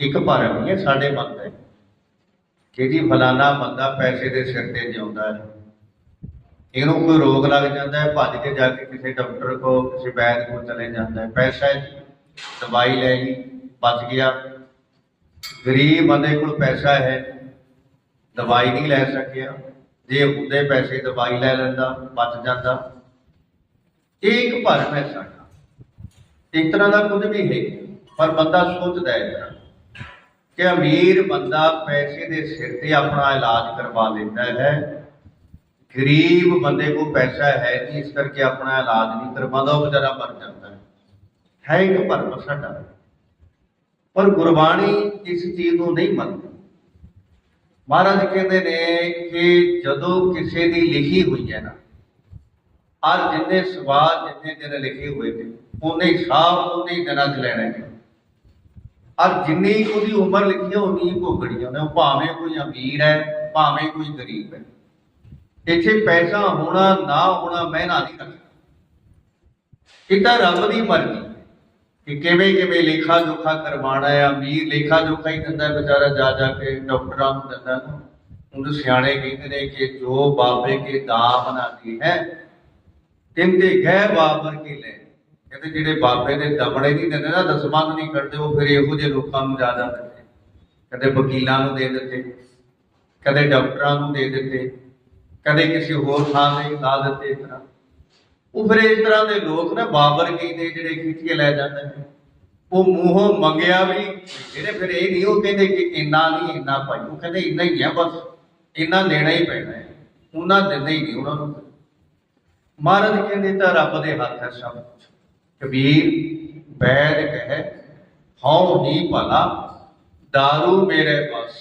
ਇੱਕ ਭਰਮ ਨਹੀਂ ਹੈ ਸਾਡੇ ਮਨ ਦਾ ਕਿ ਜੀ ਫਲਾਣਾ ਬੰਦਾ ਪੈਸੇ ਦੇ ਸਿਰ ਤੇ ਜਿਉਂਦਾ ਹੈ, ਇਹਨੂੰ ਕੋਈ ਰੋਗ ਲੱਗ ਜਾਂਦਾ ਹੈ, ਭੱਜ ਕੇ ਜਾ ਕੇ ਕਿਸੇ ਡਾਕਟਰ ਕੋ ਕਿਸੇ ਵੈਦ ਕੋ ਚਲੇ ਜਾਂਦਾ ਹੈ। ਪੈਸਾ ਹੈ ਦਵਾਈ ਲੈ ਲਈ ਬਚ ਗਿਆ। ਗਰੀਬ ਬੰਦੇ ਕੋਲ ਪੈਸਾ ਹੈ, ਦਵਾਈ ਨਹੀਂ ਲੈ ਸਕਿਆ। ਜੇ ਹੁੰਦੇ ਪੈਸੇ, ਦਵਾਈ ਲੈ ਲੈਂਦਾ, ਬਚ ਜਾਂਦਾ। ਇਹ ਇੱਕ ਭਰਮ ਹੈ ਸਾਡਾ ਇੱਕ ਤਰ੍ਹਾਂ ਦਾ ਕੁਝ ਵੀ ਹੈ, ਪਰ ਬੰਦਾ ਸੋਚਦਾ ਹੈ ਕਿ ਅਮੀਰ ਬੰਦਾ ਪੈਸੇ ਦੇ ਸਿਰ ਤੇ ਆਪਣਾ ਇਲਾਜ ਕਰਵਾ ਲੈਂਦਾ ਹੈ। ਗਰੀਬ ਬੰਦੇ ਕੋਲ ਪੈਸਾ ਹੈ ਨਹੀਂ, ਇਸ ਕਰਕੇ ਆਪਣਾ ਇਲਾਜ ਨਹੀਂ ਕਰਵਾਉਂਦਾ, ਉਹ ਵਿਚਾਰਾ ਮਰ ਜਾਂਦਾ ਹੈ। ਹੈ ਇੱਕ ਭਰਮ ਸਾਡਾ। ਪਰ ਗੁਰਬਾਣੀ ਇਸ ਚੀਜ਼ ਨੂੰ ਨਹੀਂ ਮੰਨਦੀ। ਮਹਾਰਾਜ ਕਹਿੰਦੇ ਨੇ ਕਿ ਜਦੋਂ ਕਿਸੇ ਦੀ ਲਿਖੀ ਹੋਈ ਹੈ ਨਾ ਆ ਜਿੰਨੇ ਸਵਾਲ, ਜਿੰਨੇ ਦਿਨ ਲਿਖੇ ਹੋਏ ਨੇ, ਉਹਨੇ ਸਾਫ਼ ਉਹਨੇ ਦਿਨਾਂ 'ਚ ਲੈਣਾ ਹੈ ਔਰ ਜਿੰਨੀ ਉਹਦੀ ਉਮਰ ਲਿਖੀ ਹੈ ਉਨੀ ਭੋਗਣੀ ਉਹਨੇ। ਉਹ ਭਾਵੇਂ ਕੋਈ ਅਮੀਰ ਹੈ, ਭਾਵੇਂ ਕੋਈ ਗਰੀਬ ਹੈ। ਇੱਥੇ ਪੈਸਾ ਹੋਣਾ, ਨਾ ਹੋਣਾ, ਮਹਿਨਾ ਨਹੀਂ ਰੱਖਦਾ ਇਹ ਤਾਂ ਰੱਬ ਦੀ ਮਰਜ਼ੀ ਕਿ ਕਿਵੇਂ ਕਿਵੇਂ ਲੇਖਾ ਜੋਖਾ ਕਰਵਾਉਣਾ ਹੈ। ਅਮੀਰ ਲੇਖਾ ਜੋਖਾ ਹੀ ਦਿੰਦਾ ਹੈ, ਵਿਚਾਰਾ ਜਾ ਜਾ ਕੇ ਡਾਕਟਰਾਂ ਨੂੰ ਦਿੰਦਾ ਨਾ ਉਹਨੂੰ ਸਿਆਣੇ ਕਹਿੰਦੇ ਨੇ ਕਿ ਜੋ ਬਾਬੇ ਕੇ ਦਾਮ ਬਣਾਦੀ ਹੈ ਤਿੰਦੇ ਗਹਿ ਬਾਬਰ ਕੇ ਲੈ। ਕਹਿੰਦੇ ਜਿਹੜੇ ਬਾਬੇ ਦੇ ਦਮੜੇ ਨਹੀਂ ਦਿੰਦੇ ਨਾ ਦਸਮੰਦ ਨਹੀਂ ਕਰਦੇ, ਉਹ ਫਿਰ ਇਹੋ ਜਿਹੇ ਲੋਕਾਂ ਨੂੰ ਜ਼ਿਆਦਾ ਦਿੰਦੇ ਕਦੇ ਵਕੀਲਾਂ ਨੂੰ ਦੇ ਦਿੱਤੇ, ਕਦੇ ਡਾਕਟਰਾਂ ਨੂੰ ਦੇ ਦਿੱਤੇ, ਕਦੇ ਕਿਸੇ ਹੋਰ ਥਾਂ ਤੇ ਲਾ ਦਿੱਤੇ ਇਸ ਤਰ੍ਹਾਂ। ਉਹ ਫਿਰ ਇਸ ਤਰ੍ਹਾਂ ਦੇ ਲੋਕ ਨਾ ਬਾਬਰ ਕੀ ਨੇ ਜਿਹੜੇ ਖਿੱਚ ਕੇ ਲੈ ਜਾਂਦੇ ਨੇ। ਉਹ ਮੂੰਹੋਂ ਮੰਗਿਆ ਵੀ, ਜਿਹੜੇ ਫਿਰ ਇਹ ਨਹੀਂ, ਉਹ ਕਹਿੰਦੇ ਕਿ ਇੰਨਾ ਨਹੀਂ, ਇੰਨਾ ਭਾਈ, ਉਹ ਕਹਿੰਦੇ ਇੰਨਾ ਹੀ ਹੈ ਬਸ, ਇੰਨਾ ਦੇਣਾ ਹੀ ਪੈਣਾ ਹੈ। ਉਹਨਾਂ ਦਿੰਦੇ ਹੀ ਨਹੀਂ ਉਹਨਾਂ ਨੂੰ। ਮਹਾਰਾਜ ਕਹਿੰਦੇ ਤਾਂ ਰੱਬ ਦੇ ਹੱਥ ਹੈ ਸਭ ਕੁਝ ਕਬੀਰ ਬੈਦ ਕਹਿ, ਹਉ ਹੀ ਭਲਾ दारू ਮੇਰੇ ਪਾਸ।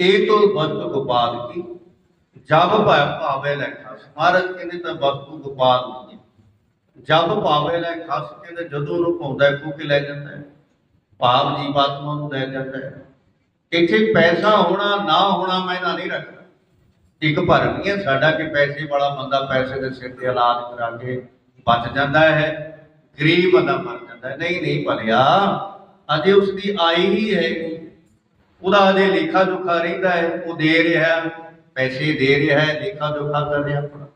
ਇਹ ਤੋਂ ਵਸਤ ਗੋਪਾਲ ਕੀ? ਜਬ ਭਾਵੇ ਲੈ ਖਸ, ਮਹਾਰਾਜ ਕਹਿੰਦੇ ਤਾਂ ਵਸਤੂ ਗੋਪਾਲ ਨਹੀਂ ਜਬ ਭਾਵੇ ਲੈ ਖਸ, ਕਹਿੰਦੇ ਜਦੋਂ ਉਹਨੂੰ ਪਾਉਂਦਾ ਹੈ ਖੂਹ ਕੇ ਲੈ ਜਾਂਦਾ ਹੈ। ਭਾਵ ਜੀਵਾਤਮਾ ਨੂੰ ਲੈ ਜਾਂਦਾ ਹੈ। ਇੱਥੇ ਪੈਸਾ ਹੋਣਾ, ਨਾ ਹੋਣਾ ਮੈਂ ਮੈਨਾਂ ਨਹੀਂ ਰੱਖਦਾ। ਇੱਕ ਭਰਮ ਹੈ ਸਾਡਾ ਕਿ ਪੈਸੇ ਵਾਲਾ ਬੰਦਾ ਪੈਸੇ ਦੇ ਸਿਰ ਤੇ ਇਲਾਜ ਕਰਾ ਕੇ ਬਚ ਜਾਂਦਾ ਹੈ, ਗਰੀਬ ਬੰਦਾ ਮਰ ਜਾਂਦਾ ਹੈ। ਨਹੀਂ ਨਹੀਂ ਭਲਿਆ, ਅਜੇ ਉਸ ਦੀ ਆਈ ਹੀ ਹੈ। ਉਹਦਾ ਅਜੇ ਲੇਖਾ ਜੋਖਾ ਰਹਿੰਦਾ ਹੈ, ਉਹ ਦੇ ਰਿਹਾ ਪੈਸੇ ਦੇ ਰਿਹਾ ਹੈ ਲੇਖਾ ਜੋਖਾ ਕਰ ਰਿਹਾ ਆਪਣਾ।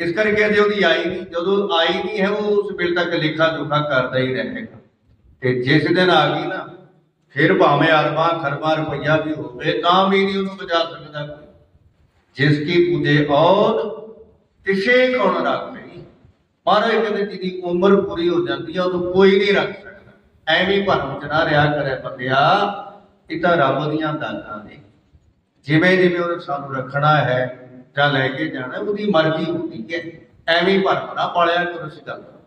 ਇਸ ਕਰਕੇ ਅਜੇ ਉਹਦੀ ਆਈ ਨਹੀਂ। ਜਦੋਂ ਆਈ ਨਹੀਂ ਹੈ, ਉਹ ਉਸ ਵੇਲੇ ਤੱਕ ਲੇਖਾ ਜੋਖਾ ਕਰਦਾ ਹੀ ਰਹੇਗਾ। ਤੇ ਜਿਸ ਦਿਨ ਆ ਗਈ ਨਾ, ਫਿਰ ਭਾਵੇਂ ਅਰਬਾਂ, ਖਰਬਾਂ ਰੁਪਈਆ ਵੀ ਹੋਵੇ, ਤਾਂ ਵੀ ਨਹੀਂ ਉਹਨੂੰ ਬਚਾ ਸਕਦਾ ਕੋਈ। ਜਿਸ ਕੀ ਪੂਜੇ ਔਦ, ਤਿਸੇ ਕੌਣ ਰੱਖੇ? ਮਹਾਰਾਜ ਕਹਿੰਦੇ ਜਿਹਦੀ ਉਮਰ ਪੂਰੀ ਹੋ ਜਾਂਦੀ ਹੈ ਉਹਨੂੰ ਕੋਈ ਨਹੀਂ ਰੱਖ ਸਕਦਾ। ਐਵੇਂ ਭਰਮ ਚ ਨਾ ਰਿਹਾ ਕਰੇ ਬੰਦਿਆ, ਇਹ ਤਾਂ ਰੱਬ ਦੀਆਂ ਦਾਤਾਂ ਨੇ। ਜਿਵੇਂ ਜਿਵੇਂ ਉਹਨੇ ਸਾਨੂੰ ਰੱਖਣਾ ਹੈ ਜਾਂ ਲੈ ਕੇ ਜਾਣਾ, ਉਹਦੀ ਮਰਜ਼ੀ ਹੁੰਦੀ ਹੈ। ਐਵੇਂ ਭਰਮ ਨਾ ਪਾਲਿਆ ਕਰੋ ਇਸ ਗੱਲ। ਦਾ